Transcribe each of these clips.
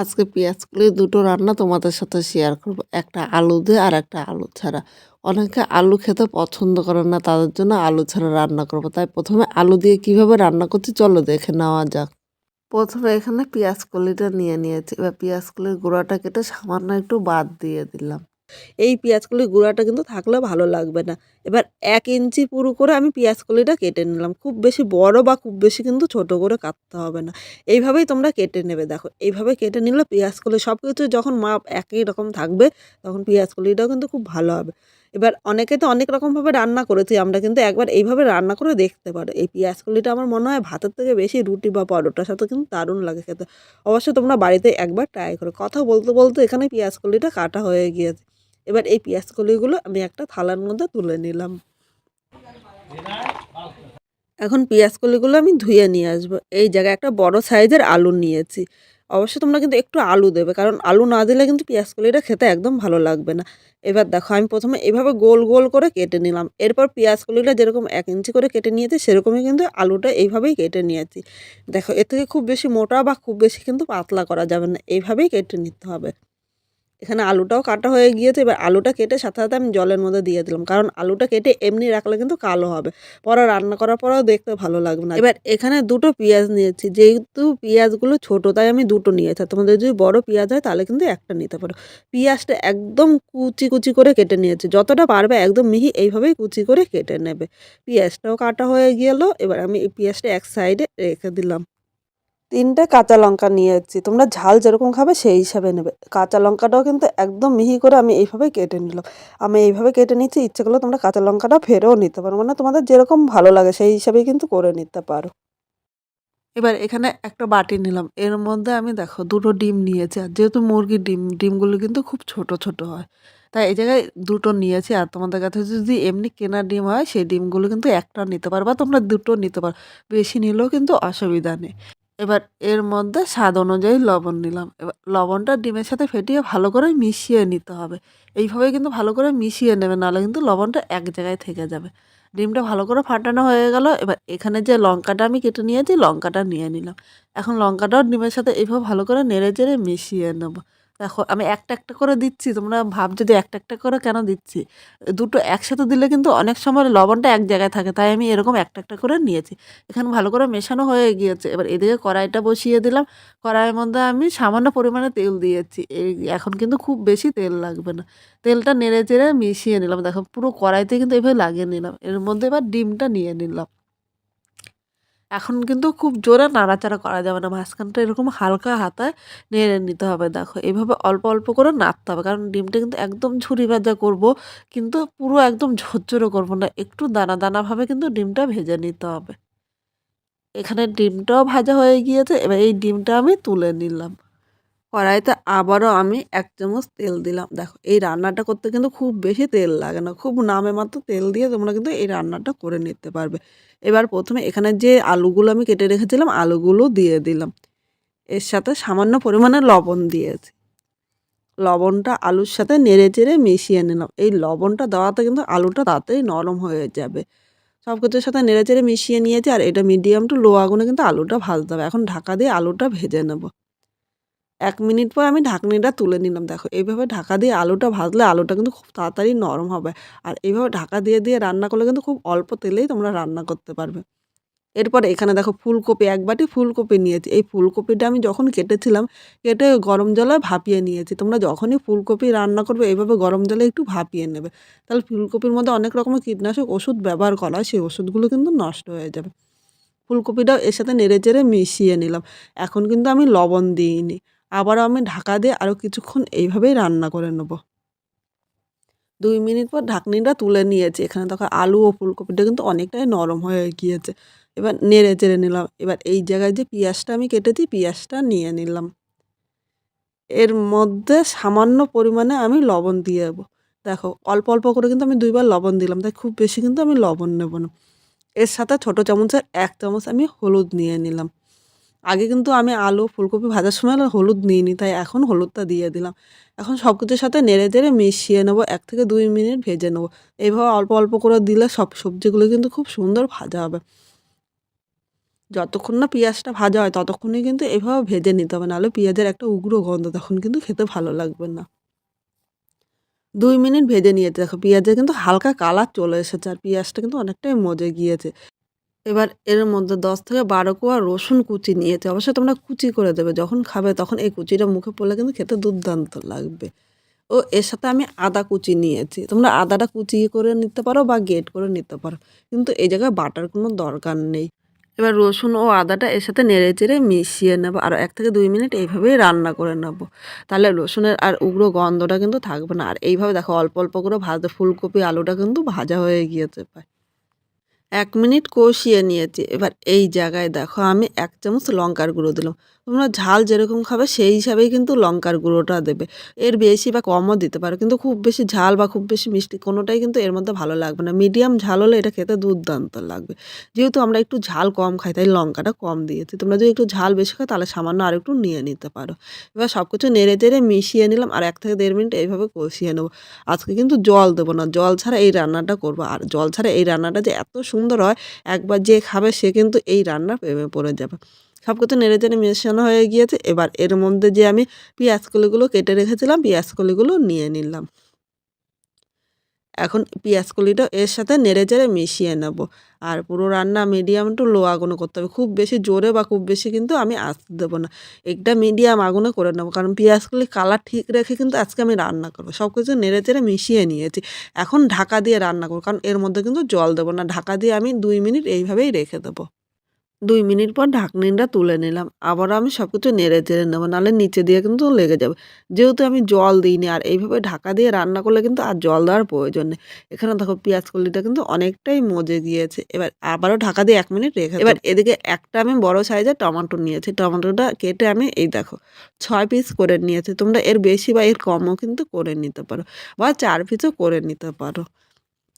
আজকে পেঁয়াজকলির দুটো রান্না তোমাদের সাথে শেয়ার করব। একটা আলু দিয়ে আর একটা আলু ছাড়া। অনেকে আলু খেতে পছন্দ করে না, তাদের জন্য আলু ছাড়া রান্না করব। তাই প্রথমে আলু দিয়ে কীভাবে রান্না করছি চলো দেখে নেওয়া যাক। প্রথমে এখানে পেঁয়াজ কলিটা নিয়ে নিয়েছি। এবার পেঁয়াজ কলির গোড়াটা কেটে সামান্য একটু বাদ দিয়ে দিলাম। এই পেঁয়াজকলির গুঁড়াটা কিন্তু থাকলে ভালো লাগবে না। এবার এক ইঞ্চি পুরো করে আমি পেঁয়াজকলিটা কেটে নিলাম। খুব বেশি বড় বা খুব বেশি কিন্তু ছোট করে কাটতে হবে না। এইভাবেই তোমরা কেটে নেবে। দেখো, এইভাবে কেটে নিলে পেঁয়াজকলি সব কিছু যখন মাপ একই রকম থাকবে, তখন পেঁয়াজকলিটাও কিন্তু খুব ভালো হবে। এবার অনেকে তো অনেক রকমভাবে রান্না করেছি, আমরা কিন্তু একবার এইভাবে রান্না করে দেখতে পারো। এই পেঁয়াজকলিটা আমার মনে হয় ভাতের থেকে বেশি রুটি বা পরোটার সাথে কিন্তু দারুণ লাগে খেতে। অবশ্যই তোমরা বাড়িতে একবার ট্রাই করো। কথা বলতে বলতে এখানে পেঁয়াজকলিটা কাটা হয়ে গিয়েছে। এবার এই পেঁয়াজ কলিগুলো আমি একটা থালার মধ্যে তুলে নিলাম। এখন পেঁয়াজ কলিগুলো আমি ধুয়ে নিয়ে আসব। এই জায়গায় একটা বড় সাইজের আলু নিয়েছি। অবশ্যই তোমরা কিন্তু একটু আলু দেবে, কারণ আলু না দিলে কিন্তু পেঁয়াজ কলিটা খেতে একদম ভালো লাগবে না। এবার দেখো, আমি প্রথমে এভাবে গোল গোল করে কেটে নিলাম। এরপর পেঁয়াজ কলিটা যেরকম এক ইঞ্চি করে কেটে নিয়েছি, সেরকমই কিন্তু আলুটা এইভাবেই কেটে নিয়েছি। দেখো, এর থেকে খুব বেশি মোটা বা খুব বেশি কিন্তু পাতলা করা যাবে না, এইভাবেই কেটে নিতে হবে। এখানে আলুটাও কাটা হয়ে গিয়েছে, এবার আলুটা কেটে সাথে সাথে আমি জলের মধ্যে দিয়ে দিলাম। কারণ আলুটা কেটে এমনি রাখলে কিন্তু কালো হবে। পরে রান্না করার পরেও দেখতে ভালো লাগবে না। এবার এখানে দুটো পেঁয়াজ নিয়েছি, যেহেতু পেঁয়াজগুলো ছোট, তাই আমি দুটো নিয়েছি। তোমাদের যদি বড় পেঁয়াজ হয়, তাহলে কিন্তু একটা নিতে পারো। পেঁয়াজটা একদম কুচি কুচি করে কেটে নিয়েছে। যতটা পারবে একদম মিহি এইভাবেই কুচি করে কেটে নেবে। পেঁয়াজটাও কাটা হয়ে গেলো, এবার আমি এই পেঁয়াজটা এক সাইডে রেখে দিলাম। তিনটে কাঁচা লঙ্কা নিয়েছি। তোমরা ঝাল যেরকম খাবে সেই হিসাবে নেবে। কাঁচা লঙ্কাটাও কিন্তু একদম মিহি করে আমি এইভাবে কেটে নিলাম। আমি এইভাবে কেটে নিচ্ছি, ইচ্ছে করলে তোমরা কাঁচা লঙ্কাটা ফেরেও নিতে পারো। মানে তোমাদের যেরকম ভালো লাগে সেই হিসাবেই কিন্তু করে নিতে পারো। এবার এখানে একটা বাটি নিলাম। এর মধ্যে আমি দেখো দুটো ডিম নিয়েছি। আর যেহেতু মুরগির ডিম, ডিমগুলো কিন্তু খুব ছোট ছোট হয়। তাই এই জায়গায় দুটো নিয়েছি। আর তোমাদের কাছে যদি এমনি কেনা ডিম হয়, সেই ডিমগুলো কিন্তু একটা নিতে পারো বা তোমরা দুটো নিতে পারো। বেশি নিলেও কিন্তু অসুবিধা নেই। এবার এর মধ্যে স্বাদ অনুযায়ী লবণ নিলাম। এবার লবণটা ডিমের সাথে ফেটিয়ে ভালো করে মিশিয়ে নিতে হবে। এইভাবে কিন্তু ভালো করে মিশিয়ে নেবে, নাহলে কিন্তু লবণটা এক জায়গায় থেকে যাবে। ডিমটা ভালো করে ফাটানো হয়ে গেল, এবার এখানে যে লঙ্কাটা আমি কেটে নিয়েছি, লঙ্কাটা নিয়ে নিলাম। এখন লঙ্কাটাও ডিমের সাথে এইভাবে ভালো করে নেড়ে চেড়ে মিশিয়ে নেব। দেখো, আমি একটা একটা করে দিচ্ছি, তোমরা ভাবছ যদি একটা একটা করে কেন দিচ্ছি? দুটো একসাথে দিলে কিন্তু অনেক সময় লবণটা এক জায়গায় থাকে, তাই আমি এরকম একটা একটা করে নিয়েছি। এখানে ভালো করে মেশানো হয়ে গিয়েছে। এবার এদিকে কড়াইটা বসিয়ে দিলাম। কড়াইয়ের মধ্যে আমি সামান্য পরিমাণে তেল দিয়েছি। এই এখন কিন্তু খুব বেশি তেল লাগবে না। তেলটা নেড়ে চেড়ে মিশিয়ে নিলাম। দেখো, পুরো কড়াইতে কিন্তু এভাবে লাগিয়ে নিলাম। এর মধ্যে এবার ডিমটা নিয়ে নিলাম। এখন কিন্তু খুব জোরে নাড়াচাড়া করা যাবে না। মাঝখানটা এরকম হালকা হাতায় নেড়ে নিতে হবে। দেখো, এভাবে অল্প অল্প করে নাড়তে হবে। কারণ ডিমটা কিন্তু একদম ঝুরি ভাজা করব, কিন্তু পুরো একদম ঝরঝরে করব না। একটু দানা দানাভাবে কিন্তু ডিমটা ভেজে নিতে হবে। এখানে ডিমটাও ভাজা হয়ে গিয়েছে। এবার এই ডিমটা আমি তুলে নিলাম। কড়াইতে আবারও আমি এক চামচ তেল দিলাম। দেখো, এই রান্নাটা করতে কিন্তু খুব বেশি তেল লাগে না। খুব নামে মাত্র তেল দিয়ে তোমরা কিন্তু এই রান্নাটা করে নিতে পারবে। এবার প্রথমে এখানে যে আলুগুলো আমি কেটে রেখেছিলাম, আলুগুলো দিয়ে দিলাম। এর সাথে সামান্য পরিমাণে লবণ দিয়েছি। লবণটা আলুর সাথে নেড়ে চেড়ে মিশিয়ে নিলাম। এই লবণটা দেওয়াতে কিন্তু আলুটা তাড়াতাড়ি নরম হয়ে যাবে। সব কিছুর সাথে নেড়ে চেড়ে মিশিয়ে নিয়েছি আর এটা মিডিয়াম টু লো আগুনে কিন্তু আলুটা ভাজতে হবে। এখন ঢাকা দিয়ে আলুটা ভেজে নেব। এক মিনিট পর আমি ঢাকনিটা তুলে নিলাম। দেখো, এইভাবে ঢাকা দিয়ে আলুটা ভাজলে আলুটা কিন্তু খুব তাড়াতাড়ি নরম হবে। আর এইভাবে ঢাকা দিয়ে দিয়ে রান্না করলে কিন্তু খুব অল্প তেলেই তোমরা রান্না করতে পারবে। এরপর এখানে দেখো, ফুলকপি, এক বাটি ফুলকপি নিয়েছি। এই ফুলকপিটা আমি যখন কেটেছিলাম, কেটে গরম জলে ভাপিয়ে নিয়েছি। তোমরা যখনই ফুলকপি রান্না করবে, এইভাবে গরম জলে একটু ভাপিয়ে নেবে। তাহলে ফুলকপির মধ্যে অনেক রকমের কীটনাশক ওষুধ ব্যবহার করা হয়, সেই ওষুধগুলো কিন্তু নষ্ট হয়ে যাবে। ফুলকপিটাও এর সাথে নেড়ে চেড়ে মিশিয়ে নিলাম। এখন কিন্তু আমি লবণ দিইনি। আবারও আমি ঢাকা দিয়ে আরও কিছুক্ষণ এইভাবেই রান্না করে নেব। দুই মিনিট পর ঢাকনিটা তুলে নিয়েছি। এখানে তখন আলু ও ফুলকপিটা কিন্তু অনেকটাই নরম হয়ে গিয়েছে। এবার নেড়ে চেড়ে নিলাম। এবার এই জায়গায় যে পেঁয়াজটা আমি কেটেছি, পেঁয়াজটা নিয়ে নিলাম। এর মধ্যে সামান্য পরিমাণে আমি লবণ দিয়ে দেবো। দেখো, অল্প অল্প করে কিন্তু আমি দুইবার লবণ দিলাম, তাই খুব বেশি কিন্তু আমি লবণ নেব না। এর সাথে ছোটো চামচের এক চামচ আমি হলুদ নিয়ে নিলাম। আগে কিন্তু আমি আলু, ফুলকপি ভাজার সময় হলুদ নিইনি, তাই এখন হলুদটা দিয়ে দিলাম। এখন সব কিছুর সাথে নেড়ে চেড়ে মিশিয়ে নেব, এক থেকে দুই মিনিট ভেজে নেব। এইভাবে অল্প অল্প করে দিলে সব সবজিগুলো কিন্তু খুব সুন্দর ভাজা হবে। যতক্ষণ না পেঁয়াজটা ভাজা হয়, ততক্ষণই কিন্তু এভাবে ভেজে নিতে হবে, নাহলে পেঁয়াজের একটা উগ্র গন্ধ তখন কিন্তু খেতে ভালো লাগবে না। দুই মিনিট ভেজে নিয়েছে, দেখো পেঁয়াজের কিন্তু হালকা কালার চলে এসেছে, আর পেঁয়াজটা কিন্তু অনেকটাই মজে গিয়েছে। এবার এর মধ্যে দশ থেকে বারো কোয়া রসুন কুচি নিয়েছে অবশ্যই তোমরা কুচি করে দেবে। যখন খাবে তখন এই কুচিটা মুখে পড়লে কিন্তু খেতে দুর্দান্ত লাগবে। ও এর সাথে আমি আদা কুচি নিয়েছি। তোমরা আদাটা কুচি করে নিতে পারো বা গেট করে নিতে পারো। কিন্তু এই জায়গায় বাটার কোনো দরকার নেই। এবার রসুন ও আদাটা এর সাথে নেড়ে চেড়ে মিশিয়ে নেব আর এক থেকে দুই মিনিট এইভাবেই রান্না করে নেব। তাহলে রসুনের আর উগ্র গন্ধটা কিন্তু থাকবে না। আর এইভাবে দেখো অল্প অল্প করে ভাজতে, ফুলকপি, আলুটা কিন্তু ভাজা হয়ে গিয়েছে প্রায়। এক মিনিট কষিয়ে নিয়েছি। এবার এই জায়গায় দেখো, আমি এক চামচ লঙ্কার গুঁড়ো দিলাম। তোমরা ঝাল যেরকম খাবে, সেই হিসাবেই কিন্তু লঙ্কার গুঁড়োটা দেবে। এর বেশি বা কমও দিতে পারো, কিন্তু খুব বেশি ঝাল বা খুব বেশি মিষ্টি কোনোটাই কিন্তু এর মধ্যে ভালো লাগবে না। মিডিয়াম ঝাল হলে এটা খেতে দুর্দান্ত লাগবে। যেহেতু আমরা একটু ঝাল কম খাই, তাই লঙ্কাটা কম দিয়েছি। তোমরা যদি একটু ঝাল বেশি খাও, তাহলে সামান্য আর একটু নিয়ে নিতে পারো। এবার সব কিছু নেড়ে চেড়ে মিশিয়ে নিলাম আর এক থেকে দেড় মিনিট এইভাবে কষিয়ে নেব। আজকে কিন্তু জল দেবো না, জল ছাড়া এই রান্নাটা করব। আর জল ছাড়া এই রান্নাটা যে এত সুন্দর হয়, একবার যে খাবে সে কিন্তু এই রান্না প্রেমে পড়ে যাবে। সব কিছু নেড়ে চেড়ে মেশানো হয়ে গিয়েছে। এবার এর মধ্যে যে আমি পেঁয়াজ কলিগুলো কেটে রেখেছিলাম, পেঁয়াজ কলিগুলো নিয়ে নিলাম। এখন কলিটা এর সাথে নেড়ে চেড়ে মিশিয়ে নেব। আর পুরো রান্না মিডিয়াম টু লো আগুনে করতে হবে। খুব বেশি জোরে বা খুব বেশি কিন্তু আমি আসতে দেবো না। একটা মিডিয়াম আগুনে করে নেব। কারণ কলি কালার ঠিক রেখে কিন্তু আজকে আমি রান্না করব। সব কিছু নেড়ে চেড়ে মিশিয়ে নিয়েছি। এখন ঢাকা দিয়ে রান্না করব। কারণ এর মধ্যে কিন্তু জল দেবো না। ঢাকা দিয়ে আমি দুই মিনিট এইভাবেই রেখে দেবো। দুই মিনিট পর ঢাকনিটা তুলে নিলাম। আবারও আমি সব কিছু নেড়ে চেড়ে নেব, নাহলে নিচে দিয়ে কিন্তু লেগে যাবে। যেহেতু আমি জল দিইনি আর এইভাবে ঢাকা দিয়ে রান্না করলে কিন্তু আর জল দেওয়ার প্রয়োজন নেই। এখানে দেখো পেঁয়াজ কলিটা কিন্তু অনেকটাই মজে গিয়েছে। এবার আবারও ঢাকা দিয়ে এক মিনিট রেখে এবার এদিকে একটা আমি বড় সাইজের টমেটো নিয়েছি। টমেটোটা কেটে আমি এই দেখো ছয় পিস করে নিয়েছি। তোমরা এর বেশি বা এর কমও কিন্তু করে নিতে পারো বা চার পিসও করে নিতে পারো।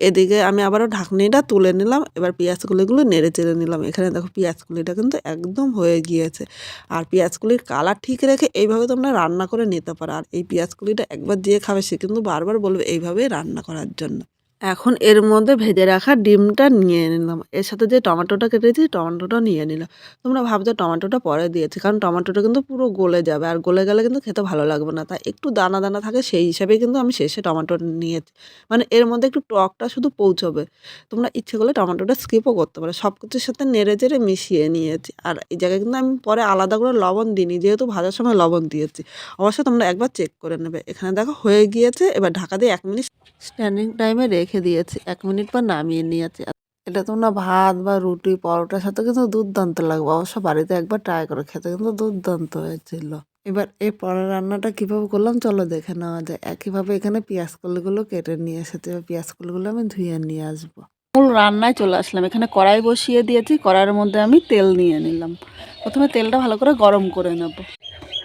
এদিকে আমি আবারও ঢাকনিটা তুলে নিলাম, এবার পেঁয়াজকুলিগুলো নেড়ে চেড়ে নিলাম। এখানে দেখো পেঁয়াজকুলিটা কিন্তু একদম হয়ে গিয়েছে। আর পেঁয়াজকুলির কালার ঠিক রেখে এইভাবে তোমরা রান্না করে নিতে পারো। আর এই পেঁয়াজকুলিটা একবার দিয়ে খাবে সে কিন্তু বারবার বলবে এইভাবেই রান্না করার জন্য। এখন এর মধ্যে ভেজে রাখা ডিমটা নিয়ে নিলাম এর সাথে যে টমেটোটা কেটেছি, টমেটোটা নিয়ে নিলাম। তোমরা ভাবছ টমেটোটা পরে দিয়েছি, কারণ টমেটোটা কিন্তু পুরো গলে যাবে আর গলে গেলে কিন্তু খেতে ভালো লাগবে না। তাই একটু দানা দানা থাকে সেই হিসাবে কিন্তু আমি শেষে টমেটোটা নিয়েছি। মানে এর মধ্যে একটু টকটা শুধু পৌঁছবে। তোমরা ইচ্ছে করলে টমেটোটা স্কিপও করতে পারো। সব কিছুর সাথে নেড়ে চেড়ে মিশিয়ে নিয়েছি। আর এই জায়গায় কিন্তু আমি পরে আলাদা করে লবণ দিইনি, যেহেতু ভাজার সময় লবণ দিয়েছি। অবশ্যই তোমরা একবার চেক করে নেবে। এখানে দেখো হয়ে গিয়েছে। এবার ঢাকা দিয়ে এক মিনিট স্ট্যান্ডিং টাইমে রেখে দিয়েছি। এক মিনিট পর নামিয়ে নিয়েছি। এটা তোমরা ভাত বা রুটি, পরোটার সাথে কিন্তু দুর্দান্ত লাগবে। অবশ্য বাড়িতে একবার ট্রাই করে খেতে কিন্তু দুর্দান্ত হয়েছিল। এবার এই পরের রান্নাটা কীভাবে করলাম চলো দেখে নেওয়া যায়। একইভাবে এখানে পেঁয়াজ কলিগুলো কেটে নিয়ে এসেছি। এবার পেঁয়াজ কলিগুলো আমি ধুয়ে নিয়ে আসব। মূল রান্নায় চলে আসলাম। এখানে কড়াই বসিয়ে দিয়েছি। কড়াইয়ের মধ্যে আমি তেল নিয়ে নিলাম। প্রথমে তেলটা ভালো করে গরম করে নেব।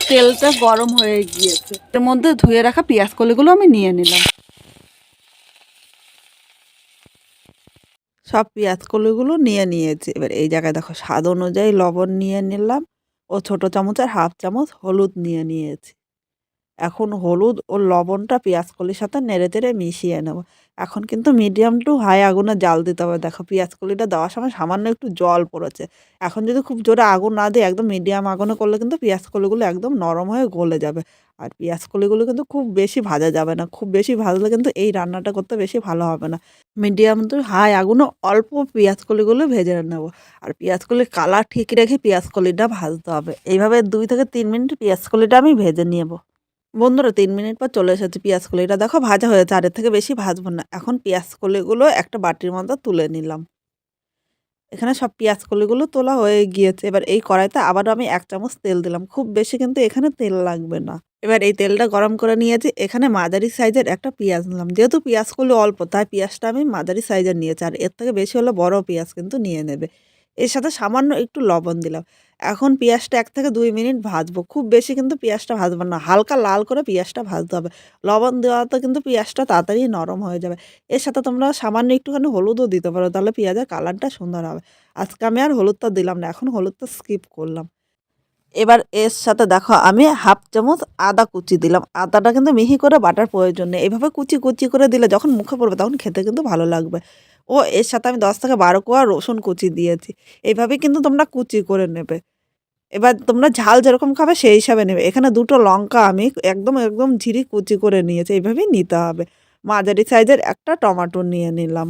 তেলটা গরম হয়ে গিয়েছে। এর মধ্যে ধুয়ে রাখা পেঁয়াজ কলিগুলো আমি নিয়ে নিলাম। সব পেঁয়াজ কলিগুলো নিয়ে নিয়েছি। এবার এই জায়গায় দেখো স্বাদ অনুযায়ী লবণ নিয়ে নিলাম। ও ছোট চামচের হাফ চামচ হলুদ নিয়ে নিয়েছি। এখন হলুদ ও লবণটা পেঁয়াজ কলির সাথে নেড়ে চেড়ে মিশিয়ে নেব। এখন কিন্তু মিডিয়াম টু হাই আগুনে জাল দিতে হবে। দেখো পেঁয়াজ কলিটা দেওয়ার সময় সামান্য একটু জল পড়েছে। এখন যদি খুব জোরে আগুন না দিই একদম মিডিয়াম আগুনে করলে কিন্তু পেঁয়াজ কলিগুলো একদম নরম হয়ে গলে যাবে। আর পেঁয়াজ কলিগুলো কিন্তু খুব বেশি ভাজা যাবে না। খুব বেশি ভাজলে কিন্তু এই রান্নাটা করতে বেশি ভালো হবে না। মিডিয়াম টু হাই আগুনে অল্প পেঁয়াজ কলিগুলো ভেজে নেব। আর পেঁয়াজ কলির কালার ঠিক রেখে পেঁয়াজ কলিটা ভাজতে হবে। এইভাবে দুই থেকে তিন মিনিট পেঁয়াজ কলিটা আমি ভেজে নেব। বন্ধুরা, তিন মিনিট পর চলে এসেছে পেঁয়াজ কলিটা দেখো ভাজা হয়েছে আর এর থেকে বেশি ভাজবো না। এখন পেঁয়াজ কলিগুলো একটা বাটির মধ্যে তুলে নিলাম। এখানে সব পেঁয়াজ কলিগুলো তোলা হয়ে গিয়েছে। এবার এই কড়াইতে আবারও আমি এক চামচ তেল দিলাম। খুব বেশি কিন্তু এখানে তেল লাগবে না। এবার এই তেলটা গরম করে নিয়েছি। এখানে মাঝারি সাইজের একটা পেঁয়াজ নিলাম। যেহেতু পেঁয়াজ কলি অল্প, তাই পেঁয়াজটা আমি মাঝারি সাইজের নিয়েছি। আর এর থেকে বেশি হলে বড় পেঁয়াজ কিন্তু নিয়ে নেবে। এর সাথে সামান্য একটু লবণ দিলাম। এখন পেঁয়াজটা এক থেকে দুই মিনিট ভাজবো। খুব বেশি কিন্তু পেঁয়াজটা ভাজবো না, হালকা লাল করে পেঁয়াজটা ভাজতে হবে। লবণ দেওয়াতে কিন্তু পেঁয়াজটা তাড়াতাড়ি নরম হয়ে যাবে। এর সাথে তোমরা সামান্য একটুখানি হলুদও দিতে পারো, তাহলে পেঁয়াজের কালারটা সুন্দর হবে। আজকে আমি আর হলুদটা দিলাম না, এখন হলুদটা স্কিপ করলাম। এবার এর সাথে দেখো, আমি হাফ চামচ আদা কুচি দিলাম। আদাটা কিন্তু মিহি করে বাটার প্রয়োজন নেই। এইভাবে কুচি কুচি করে দিলে যখন মুখে পড়বে তখন খেতে কিন্তু ভালো লাগবে। ও, এর সাথে আমি দশ থেকে বারো কোয়া রসুন কুচি দিয়েছি। এইভাবেই কিন্তু তোমরা কুচি করে নেবে। এবার তোমরা ঝাল যেরকম খাবে সেই হিসাবে নেবে। এখানে দুটো লঙ্কা আমি একদম একদম ঝিরি কুচি করে নিয়েছি, এইভাবেই নিতে হবে। মাঝারি সাইজের একটা টমাটো নিয়ে নিলাম।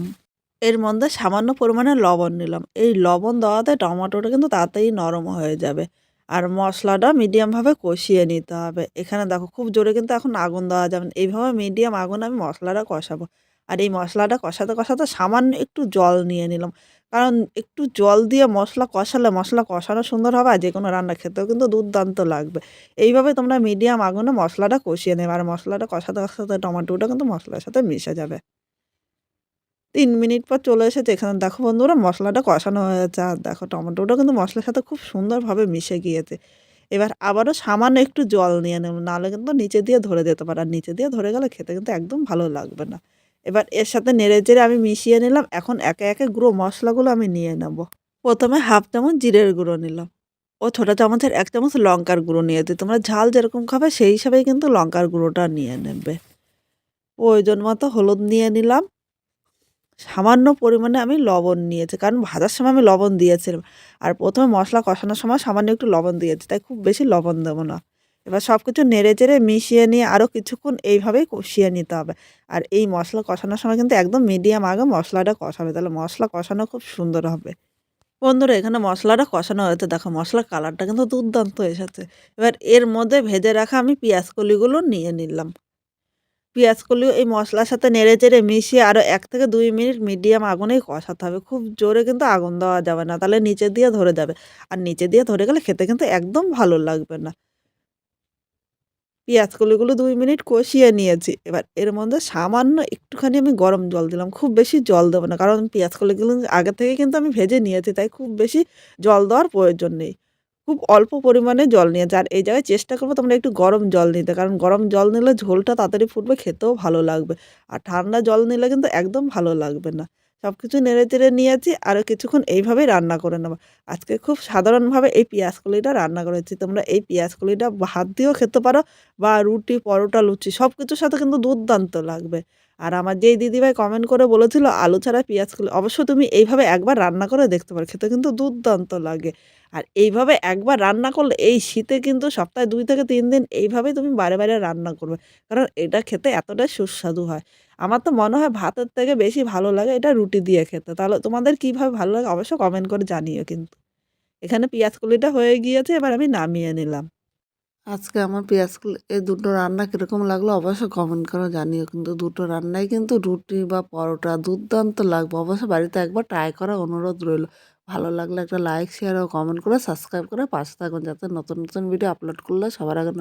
এর মধ্যে সামান্য পরিমাণে লবণ নিলাম। এই লবণ দেওয়াতে টমাটোটা কিন্তু তাড়াতাড়ি নরম হয়ে যাবে। আর মশলাটা মিডিয়ামভাবে কষিয়ে নিতে হবে। এখানে দেখো খুব জোরে কিন্তু এখন আগুন দেওয়া যাবে না। এইভাবে মিডিয়াম আগুন আমি মশলাটা কষাবো। আর এই মশলাটা কষাতে কষাতে সামান্য একটু জল নিয়ে নিলাম। কারণ একটু জল দিয়ে মশলা কষালে মশলা কষানো সুন্দর হবে আর যে কোনো রান্না খেতেও কিন্তু দুর্দান্ত লাগবে। এইভাবে তোমরা মিডিয়াম আগুনে মশলাটা কষিয়ে নেবে আর মশলাটা কষাতে কষাতে টমেটোটা কিন্তু মশলার সাথে মিশে যাবে। তিন মিনিট পর চলে এসেছে এখানে। দেখো বন্ধুরা, মশলাটা কষানো হয়েছে আর দেখো টমেটোটা কিন্তু মশলার সাথে খুব সুন্দরভাবে মিশে গিয়েছে। এবার আবারও সামান্য একটু জল নিয়ে নেব, নাহলে কিন্তু নিচে দিয়ে ধরে যেতে পারে। আর নিচে দিয়ে ধরে গেলে খেতে কিন্তু একদম ভালো লাগবে না। এবার এর সাথে নেড়ে চেড়ে আমি মিশিয়ে নিলাম। এখন একে একে গুঁড়ো মশলাগুলো আমি নিয়ে নেব। প্রথমে হাফ চামচ জিরের গুঁড়ো নিলাম। ও ছোটো চামচের এক চামচ লঙ্কার গুঁড়ো নিয়েছি তোমরা ঝাল যেরকম খাবে সেই হিসাবেই কিন্তু লঙ্কার গুঁড়োটা নিয়ে নেবে। প্রয়োজন মতো হলুদ নিয়ে নিলাম। সামান্য পরিমাণে আমি লবণ নিয়েছি, কারণ ভাজার সময় আমি লবণ দিয়েছিলাম। আর প্রথমে মশলা কষানোর সময় সামান্য একটু লবণ দিয়েছি, তাই খুব বেশি লবণ দেবো না। এবার সব কিছু নেড়ে চেড়ে মিশিয়ে নিয়ে আরও কিছুক্ষণ এইভাবেই কষিয়ে নিতে হবে। আর এই মশলা কষানোর সময় কিন্তু একদম মিডিয়াম আগে মশলাটা কষাবে, তাহলে মশলা কষানো খুব সুন্দর হবে। বন্ধুরা, এখানে মশলাটা কষানো হয়েছে। দেখো, মশলার কালারটা কিন্তু দুর্দান্ত এসেছে। এবার এর মধ্যে ভেজে রাখা আমি কলিগুলো নিয়ে নিলাম। পেঁয়াজগুলিও এই মশলার সাথে নেড়ে চেড়ে মিশিয়ে আরও এক থেকে দুই মিনিট মিডিয়াম আগুনেই কষাতে হবে। খুব জোরে কিন্তু আগুন দেওয়া যাবে না, তাহলে নিচে দিয়ে ধরে যাবে। আর নিচে দিয়ে ধরে গেলে খেতে কিন্তু একদম ভালো লাগবে না। পেঁয়াজ কলিগুলো দুই মিনিট কষিয়ে নিয়েছি। এবার এর মধ্যে সামান্য একটুখানি আমি গরম জল দিলাম। খুব বেশি জল দেবো না, কারণ পেঁয়াজ কলিগুলো আগে থেকে কিন্তু আমি ভেজে নিয়েছি, তাই খুব বেশি জল দেওয়ার প্রয়োজন নেই। খুব অল্প পরিমাণে জল নিয়েছি। আর এই জায়গায় চেষ্টা করব তোমরা একটু গরম জল নিতে, কারণ গরম জল নিলে ঝোলটা তাড়াতাড়ি ফুটবে, খেতেও ভালো লাগবে। আর ঠান্ডা জল নিলে কিন্তু একদম ভালো লাগবে না। সব কিছু নেড়ে চেড়ে নিয়েছি আরও কিছুক্ষণ এইভাবেই রান্না করে নেব। আজকে খুব সাধারণভাবে এই পেঁয়াজ কলিটা রান্না করেছি। তোমরা এই পেঁয়াজ কলিটা ভাত দিয়েও খেতে পারো বা রুটি, পরোটা, লুচি সব কিছুর সাথে কিন্তু দুর্দান্ত লাগবে। আর আমার যেই দিদিভাই কমেন্ট করে বলেছিল আলু ছাড়া পেঁয়াজ কলি অবশ্য তুমি এইভাবে একবার রান্না করে দেখতে পারো, খেতে কিন্তু দুর্দান্ত লাগে। আর এইভাবে একবার রান্না করলে এই শীতে কিন্তু সপ্তাহে দুই থেকে তিন দিন এইভাবেই তুমি বারে বারে রান্না করবে, কারণ এটা খেতে এতটাই সুস্বাদু হয়। আমার তো মনে হয় ভাতের থেকে বেশি ভালো লাগে এটা রুটি দিয়ে খেতে। তাহলে তোমাদের কীভাবে ভালো লাগে অবশ্য কমেন্ট করে জানিও কিন্তু। এখানে পেঁয়াজ কলিটা হয়ে গিয়েছে, এবার আমি নামিয়ে নিলাম। আজকে আমার পেঁয়াজ কলি এই দুটো রান্না কীরকম লাগল অবশ্যই কমেন্ট করে জানিও, কিন্তু দুটো রান্নাই কিন্তু রুটি বা পরোটা দুর্দান্ত লাগবে। অবশ্যই বাড়িতে একবার ট্রাই করার অনুরোধ রইল। ভালো লাগলে একটা লাইক শেয়ার ও কমেন্ট করে সাবস্ক্রাইব করে পাশে থাকুন, যাতে নতুন নতুন ভিডিও আপলোড করলে সবার আগে